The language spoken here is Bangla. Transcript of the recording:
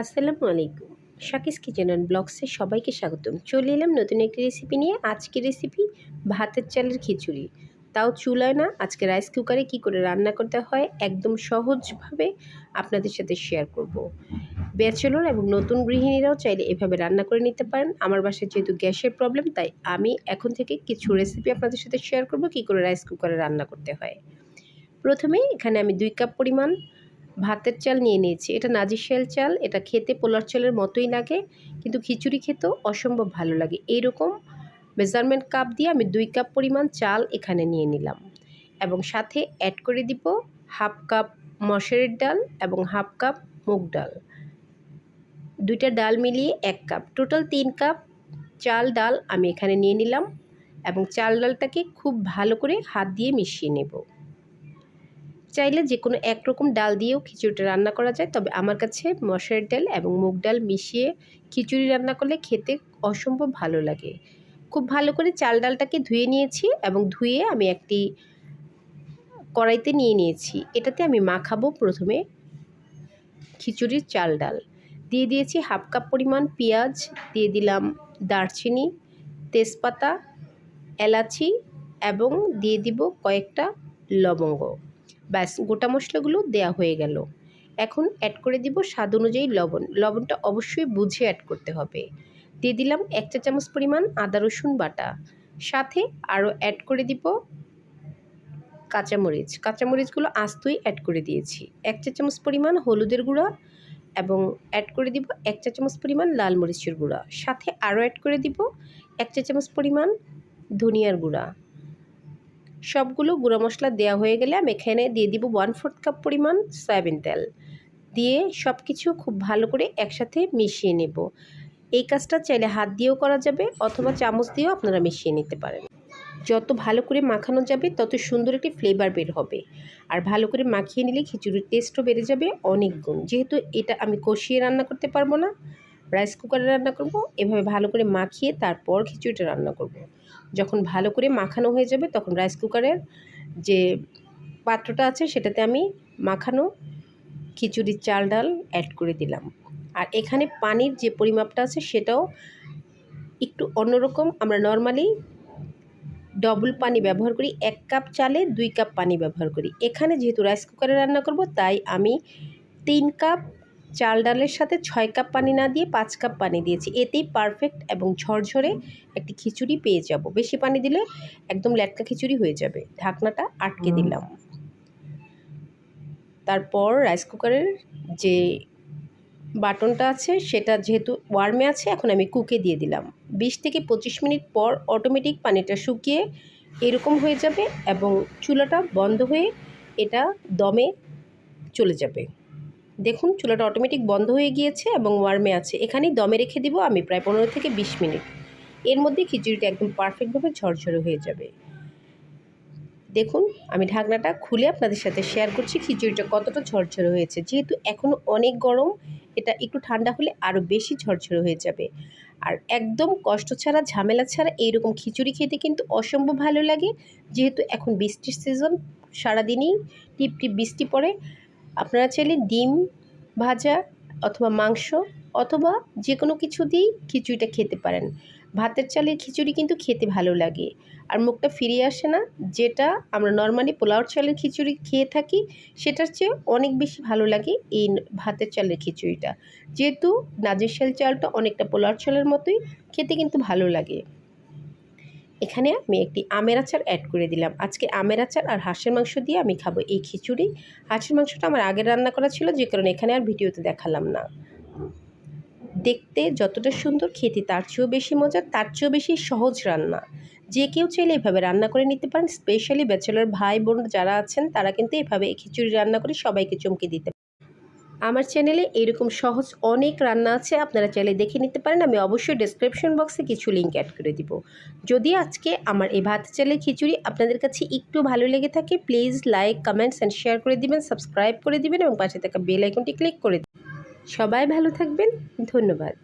আসসালামু আলাইকুম। শাকিস কিচেন অ্যান্ড ব্লগসে সবাইকে স্বাগতম। চলে এলাম নতুন একটি রেসিপি নিয়ে। আজকের রেসিপি ভাতের চালের খিচুড়ি। তাও চুলায় না, আজকে রাইস কুকারে কি করে রান্না করতে হয় একদম সহজভাবে আপনাদের সাথে শেয়ার করব। ব্যাচেলর এবং নতুন গৃহিণীরাও চাইলে এভাবে রান্না করে নিতে পারেন। আমার বাসায় যেহেতু গ্যাসের প্রবলেম তাই আমি এখন থেকে কিছু রেসিপি আপনাদের সাথে শেয়ার করব কি করে রাইস কুকারে রান্না করতে হয়। প্রথমে এখানে আমি দুই কাপ পরিমাণ ভাতের চাল নিয়ে নিয়েছি। এটা নাজিশাল চাল, এটা খেতে পোলার চালের মতোই লাগে, কিন্তু খিচুড়ি খেতেও অসম্ভব ভালো লাগে। এইরকম মেজারমেন্ট কাপ দিয়ে আমি দুই কাপ পরিমাণ চাল এখানে নিয়ে নিলাম। এবং সাথে অ্যাড করে দিব হাফ কাপ মশারির ডাল এবং হাফ কাপ মুগ ডাল। দুইটা ডাল মিলিয়ে এক কাপ। টোটাল তিন কাপ চাল ডাল আমি এখানে নিয়ে নিলাম এবং চাল ডালটাকে খুব ভালো করে হাত দিয়ে মিশিয়ে নেব। চাইলে যে কোনো একরকম ডাল দিয়েও খিচুড়িটা রান্না করা যায়। তবে আমার কাছে মশারির ডাল এবং মুগ ডাল মিশিয়ে খিচুড়ি রান্না করলে খেতে অসম্ভব ভালো লাগে। খুব ভালো করে চাল ডালটাকে ধুয়ে নিয়েছি এবং ধুয়ে আমি একটি কড়াইতে নিয়ে নিয়েছি। এটাতে আমি মাখাবো প্রথমে খিচুড়ির চাল ডাল। দিয়ে দিয়েছি হাফ কাপ পরিমাণ পেঁয়াজ, দিয়ে দিলাম দারচিনি, তেজপাতা, এলাচি এবং দিয়ে দিব কয়েকটা লবঙ্গ। ব্যাস, গোটা মশলাগুলো দেয়া হয়ে গেল। এখন অ্যাড করে দিব স্বাদ অনুযায়ী লবণ। লবণটা অবশ্যই বুঝে অ্যাড করতে হবে। দিয়ে দিলাম এক চা চামচ পরিমাণ আদা, রসুন বাটা। সাথে আরও অ্যাড করে দিব কাঁচামরিচ। কাঁচামরিচগুলো আস্তই অ্যাড করে দিয়েছি। এক চা চামচ পরিমাণ হলুদের গুঁড়া এবং অ্যাড করে দিব এক চা চামচ পরিমাণ লাল মরিচের গুঁড়া। সাথে আরও অ্যাড করে দিব এক চা চামচ পরিমাণ ধনিয়ার গুঁড়া। সবগুলো গুঁড়ো মশলা দেওয়া হয়ে গেলে আমি এখানে দিয়ে দিব ওয়ান ফোর্থ কাপ পরিমাণ সয়াবিন তেল। দিয়ে সব কিছু খুব ভালো করে একসাথে মিশিয়ে নেব। এই কাজটা চাইলে হাত দিয়েও করা যাবে অথবা চামচ দিয়েও আপনারা মিশিয়ে নিতে পারেন। যত ভালো করে মাখানো যাবে, তত সুন্দর একটি ফ্লেভার বের হবে। আর ভালো করে মাখিয়ে নিলে খিচুড়ির টেস্টও বেড়ে যাবে অনেক গুণ। যেহেতু এটা আমি কষিয়ে রান্না করতে পারব না রাইস কুকারে রান্না করব, এভাবে ভালো করে মাখিয়ে তারপর খিচুড়িটা রান্না করব। যখন ভালো করে মাখানো হয়ে যাবে তখন রাইস কুকারের যে পাত্রটা আছে সেটাতে আমি মাখানো খিচুড়ির চাল ডাল অ্যাড করে দিলাম। আর এখানে পানির যে পরিমাপটা আছে সেটাও একটু অন্যরকম। আমরা নর্মালি ডবল পানি ব্যবহার করি, এক কাপ চালে দুই কাপ পানি ব্যবহার করি। এখানে যেহেতু রাইস কুকারে রান্না করব, তাই আমি তিন কাপ চাল ডালের সাথে ছয় কাপ পানি না দিয়ে পাঁচ কাপ পানি দিয়েছি। এতেই পারফেক্ট এবং ঝরঝরে একটি খিচুড়ি পেয়ে যাব। বেশি পানি দিলে একদম ল্যাটকা খিচুড়ি হয়ে যাবে। ঢাকনাটা আটকে দিলাম। তারপর রাইস কুকারের যে বাটনটা আছে সেটা যেহেতু ওয়ার্মে আছে এখন আমি কুকে দিয়ে দিলাম। বিশ থেকে পঁচিশ মিনিট পর অটোমেটিক পানিটা শুকিয়ে এরকম হয়ে যাবে এবং চুলাটা বন্ধ হয়ে এটা দমে চলে যাবে। দেখুন, চুলাটা অটোমেটিক বন্ধ হয়ে গিয়েছে এবং ওয়ার্মে আছে। এখানেই দমে রেখে দিব আমি প্রায় পনেরো থেকে বিশ মিনিট। এর মধ্যে খিচুড়িটা একদম পারফেক্টভাবে ঝরঝরে হয়ে যাবে। দেখুন, আমি ঢাকনাটা খুলে আপনাদের সাথে শেয়ার করছি খিচুড়িটা কতটা ঝরঝরে হয়েছে। যেহেতু এখনও অনেক গরম, এটা একটু ঠান্ডা হলে আরও বেশি ঝরঝরে হয়ে যাবে। আর একদম কষ্ট ছাড়া, ঝামেলা ছাড়া এইরকম খিচুড়ি খেতে কিন্তু অসম্ভব ভালো লাগে। যেহেতু এখন বৃষ্টির সিজন সারাদিনই টিপ টিপ বৃষ্টি পড়ে। আপনারা চাইলে ডিম ভাজা অথবা মাংস অথবা যে কোনো কিছু দিয়েই খিচুড়িটা খেতে পারেন। ভাতের চালের খিচুড়ি কিন্তু খেতে ভালো লাগে। আর মুখটা ফিরে আসে না, যেটা আমরা নর্মালি পোলাওর চালের খিচুড়ি খেয়ে থাকি, সেটার চেয়ে অনেক বেশি ভালো লাগে এই ভাতের চালের খিচুড়িটা। যেহেতু নাজের চালটা অনেকটা পোলাওর চালের মতোই, খেতে কিন্তু ভালো লাগে। এখানে আমি একটি আমের আচার অ্যাড করে দিলাম। আজকে আমের আচার আর হাঁসের মাংস দিয়ে আমি খাব এই খিচুড়ি। হাঁসের মাংসটা আমার আগের রান্না করা ছিল, যে কারণে এখানে আর ভিডিওতে দেখালাম না। দেখতে যতটা সুন্দর, খেতে তার চেয়েও বেশি মজা তার চেয়েও বেশি সহজ রান্না। যে কেউ চাইলে এভাবে রান্না করে নিতে পারেন স্পেশালি ব্যাচেলার ভাই বোন যারা আছেন, তারা কিন্তু এভাবে এই খিচুড়ি রান্না করে সবাইকে চমকে দিতে আমার চ্যানেলে এরকম সহজ অনেক রান্না আছে, আপনারা চাইলে দেখে নিতে পারেন। আমি অবশ্যই ডেসক্রিপশন বক্সে কিছু লিঙ্ক অ্যাড করে দিব। যদি আজকে আমার এই ভাত চালের খিচুড়ি আপনাদের কাছে একটু ভালো লেগে থাকে please like comments and share করে দিবেন সাবস্ক্রাইব করে দিবেন এবং পাশে থাকা বেল আইকনটি ক্লিক করে দিবেন। সবাই ভালো থাকবেন, ধন্যবাদ।